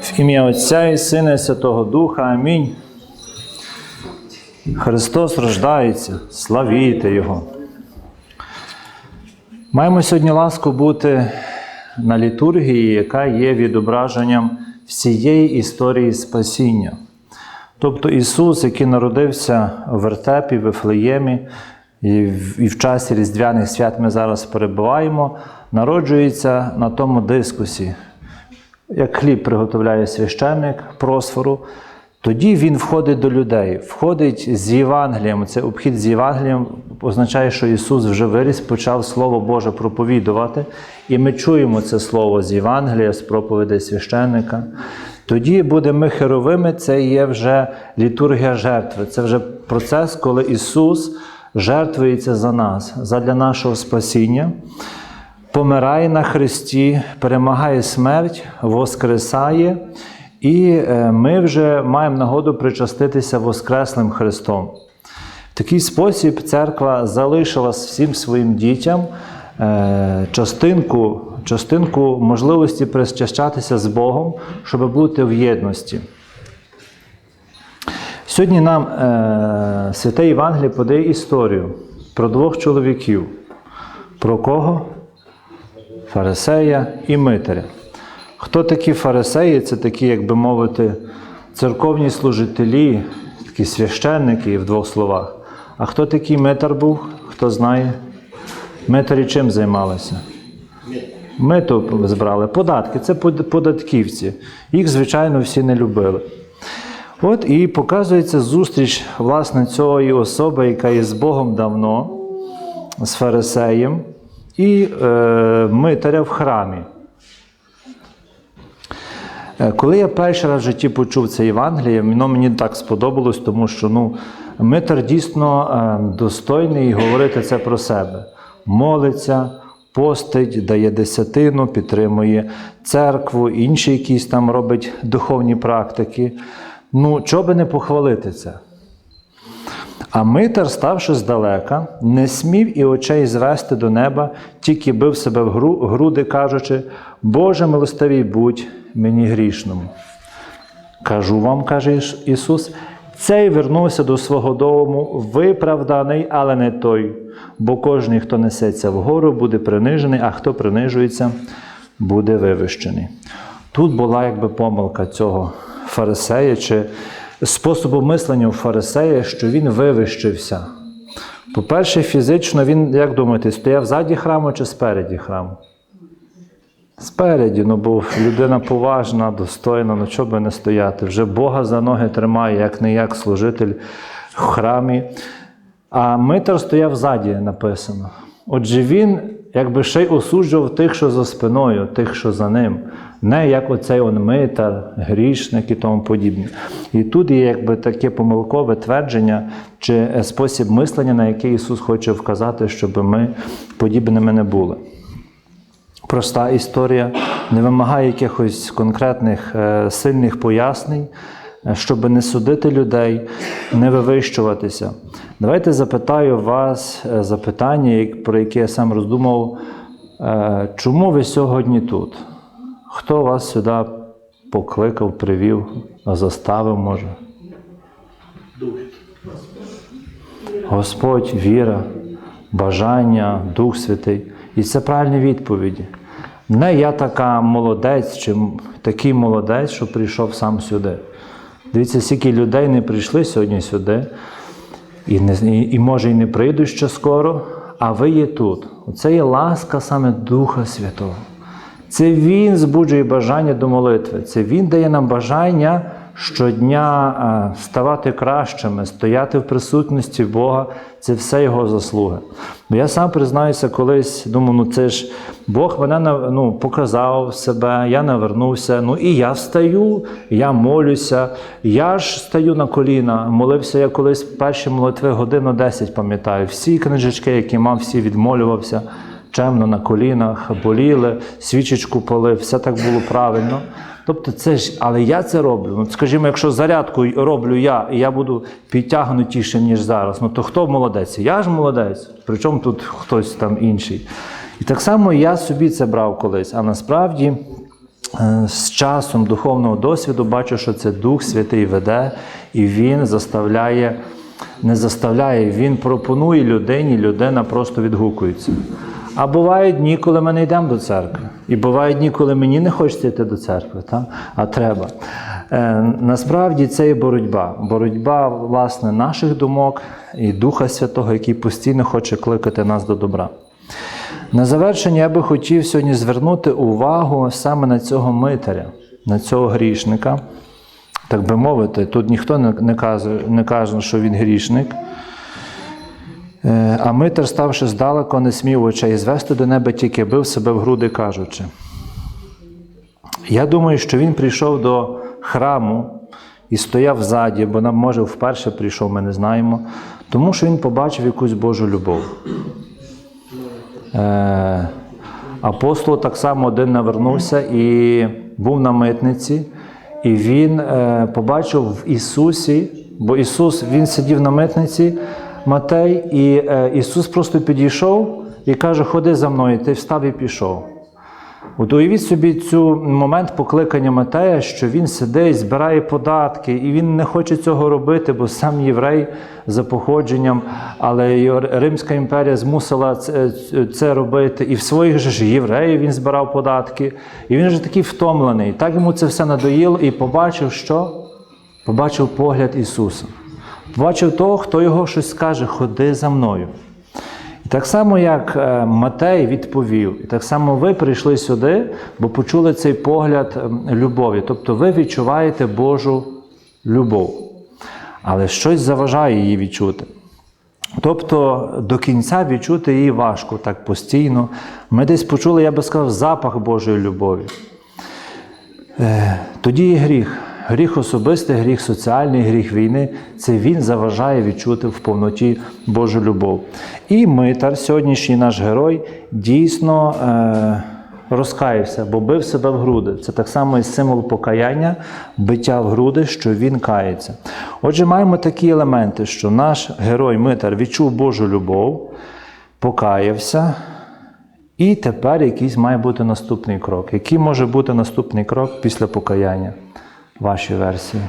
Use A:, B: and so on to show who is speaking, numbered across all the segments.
A: В ім'я Отця і Сина і Святого Духа. Амінь. Христос рождається, славійте Його. Маємо сьогодні ласку бути на літургії, яка є відображенням всієї історії спасіння. Тобто Ісус, який народився в вертепі, в Вифлеємі, і в, і в часі Різдвяних свят ми зараз перебуваємо, народжується на тому дискусі. Як хліб приготовляє священник просфору, тоді він входить до людей, входить з Євангелієм. Це обхід з Євангелієм означає, що Ісус вже виріс, почав Слово Боже проповідувати. І ми чуємо це слово з Євангелія, з проповідей священника. Тоді будемо херовими, це є вже літургія жертви. Це вже процес, коли Ісус жертвується за нас, задля нашого спасіння, помирає на Христі, перемагає смерть, воскресає, і е, ми вже маємо нагоду причаститися Воскреслим Христом. В такий спосіб церква залишила всім своїм дітям е, частинку, частинку можливості причащатися з Богом, щоб бути в єдності. Сьогодні нам е, Святе Євангеліє подає історію про двох чоловіків. Про кого? Фарисея і Митаря. Хто такі фарисеї? Це такі, як би мовити, церковні служителі, такі священники в двох словах. А хто такий Митар був? Хто знає? Митарі чим займалися? Мито збрали. Податки це податківці. Їх, звичайно, всі не любили. От і показується зустріч власне цієї особи, яка є з Богом давно, з фарисеєм, і е, митаря в храмі. Е, Коли я перший раз в житті почув це Євангеліє, воно мені так сподобалось, тому що ну, митар дійсно е, достойний говорити це про себе. Молиться, постить, дає десятину, підтримує церкву, інші якісь там робить духовні практики. Ну, чого би не похвалити це? А Митар, ставши здалека, не смів і очей звести до неба, тільки бив себе в гру- груди, кажучи: Боже милостивий будь мені грішному. Кажу вам, каже Ісус, цей вернувся до свого дому, виправданий, але не той. Бо кожен, хто несеться вгору, буде принижений, а хто принижується, буде вивищений. Тут була якби помилка цього фарисея чи способу мислення у фарисея, що він вивищився. По-перше, фізично він, як думаєте, стояв ззаді храму чи спереді храму? Спереді, ну бо людина поважна, достойна, ну чого би не стояти. Вже Бога за ноги тримає, як не як служитель в храмі. А Митар стояв ззаді, написано. Отже, він якби ще й осуджував тих, що за спиною, тих, що за ним. Не як оцей он митар, грішник і тому подібне. І тут є якби таке помилкове твердження чи спосіб мислення, на який Ісус хоче вказати, щоб ми подібними не були. Проста історія не вимагає якихось конкретних е, сильних пояснень, щоб не судити людей, не вивищуватися. Давайте запитаю вас е, запитання, про яке я сам роздумав. Е, Чому ви сьогодні тут? Хто вас сюди покликав, привів, заставив, може? Господь, віра, бажання, Дух Святий. І це правильні відповіді. Не я така молодець чи такий молодець, що прийшов сам сюди. Дивіться, скільки людей не прийшли сьогодні сюди, і, не, і, може і не прийдуть ще скоро, а ви є тут. Оце є ласка саме Духа Святого. Це Він збуджує бажання до молитви. Це Він дає нам бажання щодня е, ставати кращими, стояти в присутності Бога. Це все Його заслуги. Бо я сам признаюся, колись думав, ну це ж Бог мене ну, показав себе, я навернувся. Ну і я встаю, я молюся, я ж стаю на коліна. Молився я колись перші молитви годину 10, пам'ятаю. Всі книжечки, які мав, всі відмолювався чемно на колінах, боліли, свічечку палив, все так було правильно. Тобто це ж, але я це роблю. Ну, скажімо, якщо зарядку роблю я, і я буду підтягнутішим, ніж зараз, ну то хто молодець? Я ж молодець, причому тут хтось там інший. І так само я собі це брав колись. А насправді е, з часом духовного досвіду бачу, що це Дух Святий веде, і Він заставляє, не заставляє, Він пропонує людині, людина просто відгукується. А бувають дні, коли ми не йдемо до церкви. І бувають дні, коли мені не хочеться йти до церкви, та? а треба. Е, насправді це є боротьба. Боротьба власне наших думок і Духа Святого, який постійно хоче кликати нас до добра. На завершення я би хотів сьогодні звернути увагу саме на цього митаря, на цього грішника. Так би мовити, тут ніхто не, каже, не каже, що він грішник. Е, А митар, ставши здалеку, не смів очей звести до неба, тільки бив себе в груди, кажучи. Я думаю, що він прийшов до храму і стояв ззаді, бо нам, може, вперше прийшов, ми не знаємо, тому що він побачив якусь Божу любов. Е, Апостол так само один навернувся і був на митниці, і він е, побачив в Ісусі, бо Ісус Він сидів на митниці, Матей, і е, Ісус просто підійшов і каже: Ходи за мною, ти встав і пішов. От уявіть собі цю момент покликання Матея, що він сидить, збирає податки, і він не хоче цього робити, бо сам єврей за походженням, але Римська імперія змусила це, це робити. І в своїх же ж євреїв він збирав податки. І він вже такий втомлений. Так йому це все надоїло і побачив, що? Побачив погляд Ісуса. Побачив того, хто його щось скаже, ходи за мною. І так само, як е, Матей відповів, і так само ви прийшли сюди, бо почули цей погляд ем, любові. Тобто ви відчуваєте Божу любов, але щось заважає її відчути. Тобто до кінця відчути її важко, так постійно. Ми десь почули, я би сказав, запах Божої любові. Е, Тоді і гріх. Гріх особистий, гріх соціальний, гріх війни це він заважає відчути в повноті Божу любов. І митар, сьогоднішній наш герой, дійсно е, розкаявся, бо бив себе в груди. Це так само і символ покаяння, биття в груди, що він кається. Отже, маємо такі елементи, що наш герой митар відчув Божу любов, покаявся. І тепер якийсь має бути наступний крок. Який може бути наступний крок після покаяння? Ваші версії?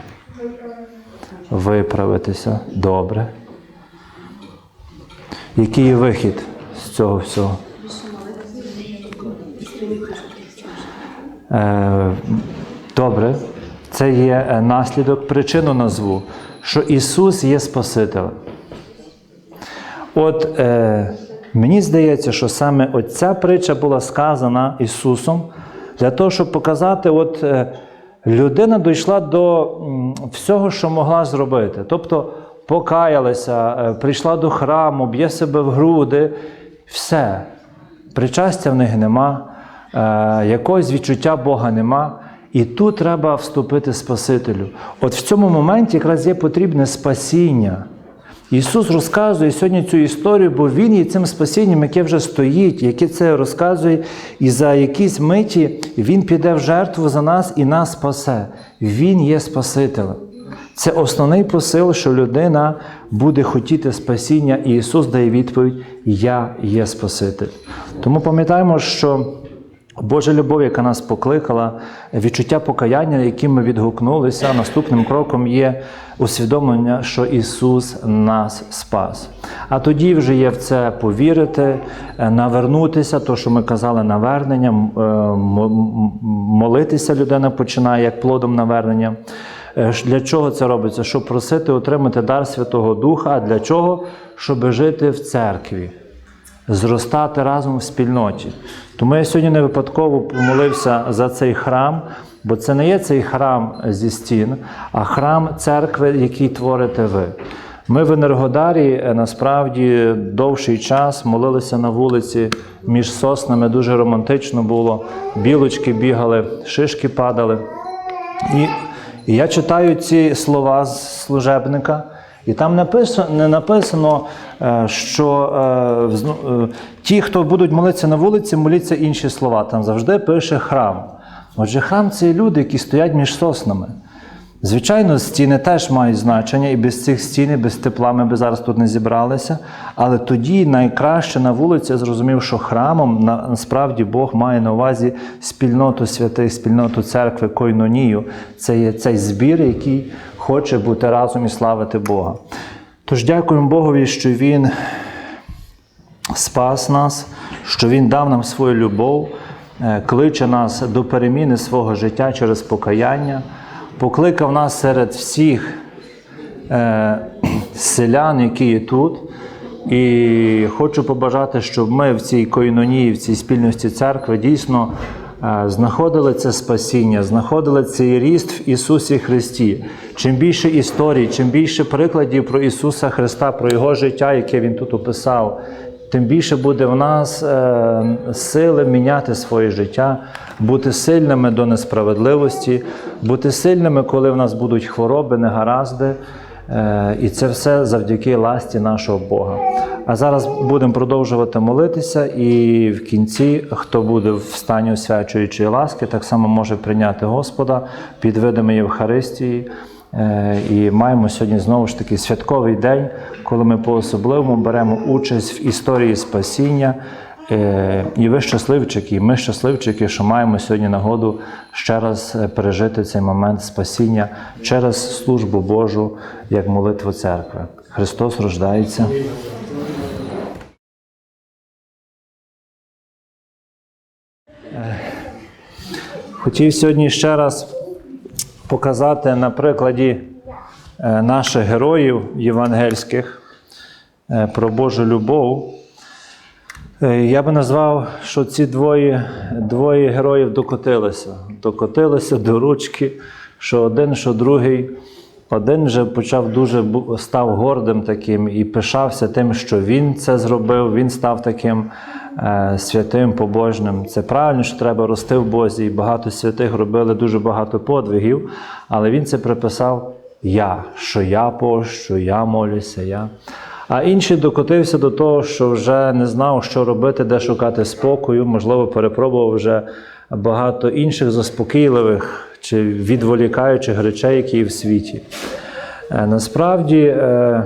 A: Виправитися. Добре. Який є вихід з цього всього? Е, Добре. Це є е, наслідок, причину назву, що Ісус є Спасителем. От е, мені здається, що саме оця притча була сказана Ісусом для того, щоб показати, от е, людина дійшла до всього, що могла зробити. Тобто покаялася, е, прийшла до храму, б'є себе в груди, все. Причастя в них нема, е, якогось відчуття Бога нема. І тут треба вступити Спасителю. От в цьому моменті якраз є потрібне спасіння. Ісус розказує сьогодні цю історію, бо Він є цим спасінням, яке вже стоїть, яке це розказує, і за якісь миті Він піде в жертву за нас і нас спасе. Він є Спасителем. Це основний посил, що людина буде хотіти спасіння, і Ісус дає відповідь: Я є Спаситель. Тому пам'ятаємо, що. Божа любов, яка нас покликала, відчуття покаяння, яким ми відгукнулися, наступним кроком є усвідомлення, що Ісус нас спас. А тоді вже є в це повірити, е, навернутися, то, що ми казали, навернення, е, молитися людина починає як плодом навернення. Е, Для чого це робиться? Щоб просити отримати дар Святого Духа. А для чого? Щоб жити в церкві зростати разом в спільноті. Тому я сьогодні не випадково помолився за цей храм, бо це не є цей храм зі стін, а храм церкви, який творите ви. Ми в Енергодарі е, насправді довший час молилися на вулиці між соснами, дуже романтично було. Білочки бігали, шишки падали. І, і я читаю ці слова з служебника, і там написано, не написано, е, що е, зну- е, ті, хто будуть молитися на вулиці, моліться інші слова. Там завжди пише храм. Отже, храм це люди, які стоять між соснами. Звичайно, стіни теж мають значення, і без цих стін, без тепла ми би зараз тут не зібралися. Але тоді найкраще на вулиці зрозумів, що храмом насправді Бог має на увазі спільноту святих, спільноту церкви, койнонію. Це є цей збір, який хоче бути разом і славити Бога. Тож дякуємо Богові, що Він спас нас, що Він дав нам свою любов, е, кличе нас до переміни свого життя через покаяння, покликав нас серед всіх е, селян, які є тут. І хочу побажати, щоб ми в цій койнонії, в цій спільності церкви дійсно знаходили це спасіння, знаходили цей ріст в Ісусі Христі. Чим більше історій, чим більше прикладів про Ісуса Христа, про Його життя, яке Він тут описав, тим більше буде в нас е, сили міняти своє життя, бути сильними до несправедливості, бути сильними, коли в нас будуть хвороби, негаразди. Е, І це все завдяки ласті нашого Бога. А зараз будемо продовжувати молитися, і в кінці, хто буде в стані освячуючої ласки, так само може прийняти Господа під видами Євхаристії. Е, І маємо сьогодні знову ж таки святковий день, коли ми по-особливому беремо участь в історії спасіння. Е, І ви щасливчики, і ми щасливчики, що маємо сьогодні нагоду ще раз е, пережити цей момент спасіння через службу Божу як молитву церкви. Христос рождається. Е, Хотів сьогодні ще раз показати на прикладі наших героїв євангельських про Божу любов. Е, Я би назвав, що ці двоє, двоє героїв докотилися. Докотилися до ручки, що один, що другий. Один вже почав дуже став гордим таким і пишався тим, що він це зробив. Він став таким е, святим, побожним. Це правильно, що треба рости в Бозі. І багато святих робили дуже багато подвигів, але він це приписав я, що я пощу, я молюся, я. А інший докотився до того, що вже не знав, що робити, де шукати спокою, можливо, перепробував вже багато інших заспокійливих чи відволікаючих речей, які є в світі. Е, Насправді е,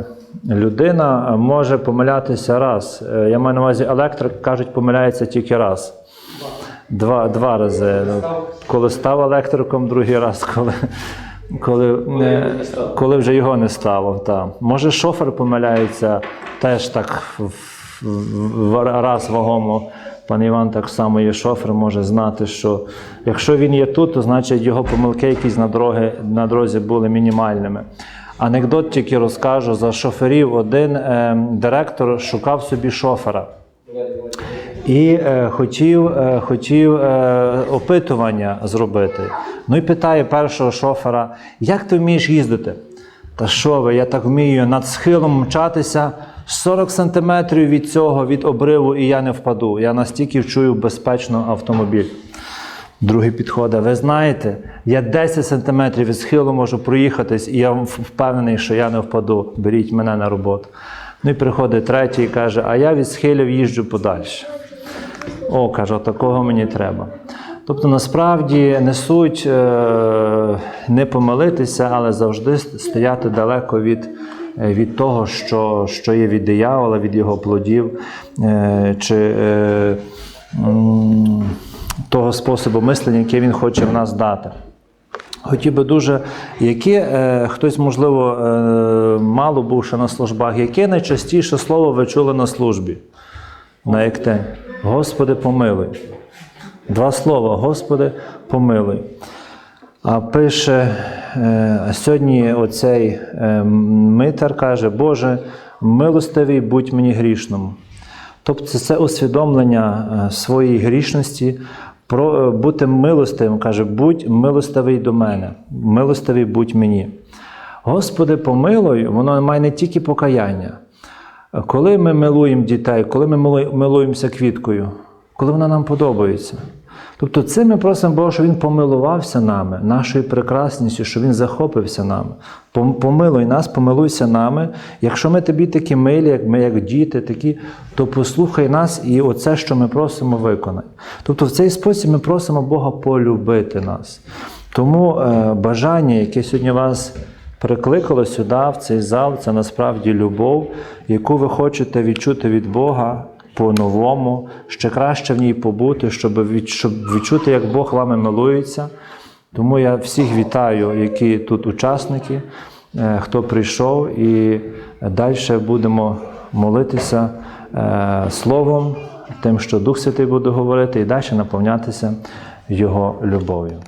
A: людина може помилятися раз. Е, Я маю на увазі, електрик кажуть, помиляється тільки раз. Два, два рази. Коли став електриком, другий раз, коли, коли, не, коли вже його не стало. Та. Може, шофер помиляється теж так в, в, в раз вагомо. Пан Іван так само є шофер, може знати, що якщо він є тут, то значить його помилки якісь на, дороги, на дорозі були мінімальними. Анекдот тільки розкажу за шоферів. Один е, директор шукав собі шофера. І е, хотів, е, хотів е, опитування зробити. Ну і питає першого шофера: як ти вмієш їздити? Та що ви, я так вмію над схилом мчатися 40 сантиметрів від цього, від обриву, і я не впаду. Я настільки вчую безпечно автомобіль. Другий підходить, ви знаєте, я 10 сантиметрів від схилу можу проїхатись, і я впевнений, що я не впаду. Беріть мене на роботу. Ну і приходить третій і каже, а я від схилів їжджу подальше. О, каже, такого мені треба. Тобто, насправді не суть е, не помилитися, але завжди стояти далеко від, е, від того, що, що є від диявола, від його плодів, е, чи того способу мислення, який він хоче в нас дати. Хотів би дуже, яке е, хтось, можливо, е, мало був ще на службах, яке найчастіше слово ви чули на службі? На як? Господи, помилуй. Два слова, Господи, помилуй. А пише е, сьогодні оцей е, митар каже, Боже, милостивий будь мені грішному. Тобто це усвідомлення е, своєї грішності, про, бути милостивим, каже, будь милостивий до мене, милостивий будь мені. Господи, помилуй, воно має не тільки покаяння. Коли ми милуємо дітей, коли ми милуємося квіткою, коли вона нам подобається. Тобто цим ми просимо Бога, щоб Він помилувався нами, нашою прекрасністю, що Він захопився нами. Помилуй нас, помилуйся нами. Якщо ми тобі такі милі, як ми, як діти, такі, то послухай нас і оце, що ми просимо, виконай. Тобто в цей спосіб ми просимо Бога полюбити нас. Тому е, бажання, яке сьогодні вас прикликало сюди, в цей зал, це насправді любов, яку ви хочете відчути від Бога по-новому, ще краще в ній побути, щоб, від, щоб відчути, як Бог вами милується. Тому я всіх вітаю, які тут учасники, е, хто прийшов, і далі будемо молитися е, Словом, тим, що Дух Святий буде говорити, і далі наповнятися Його любов'ю.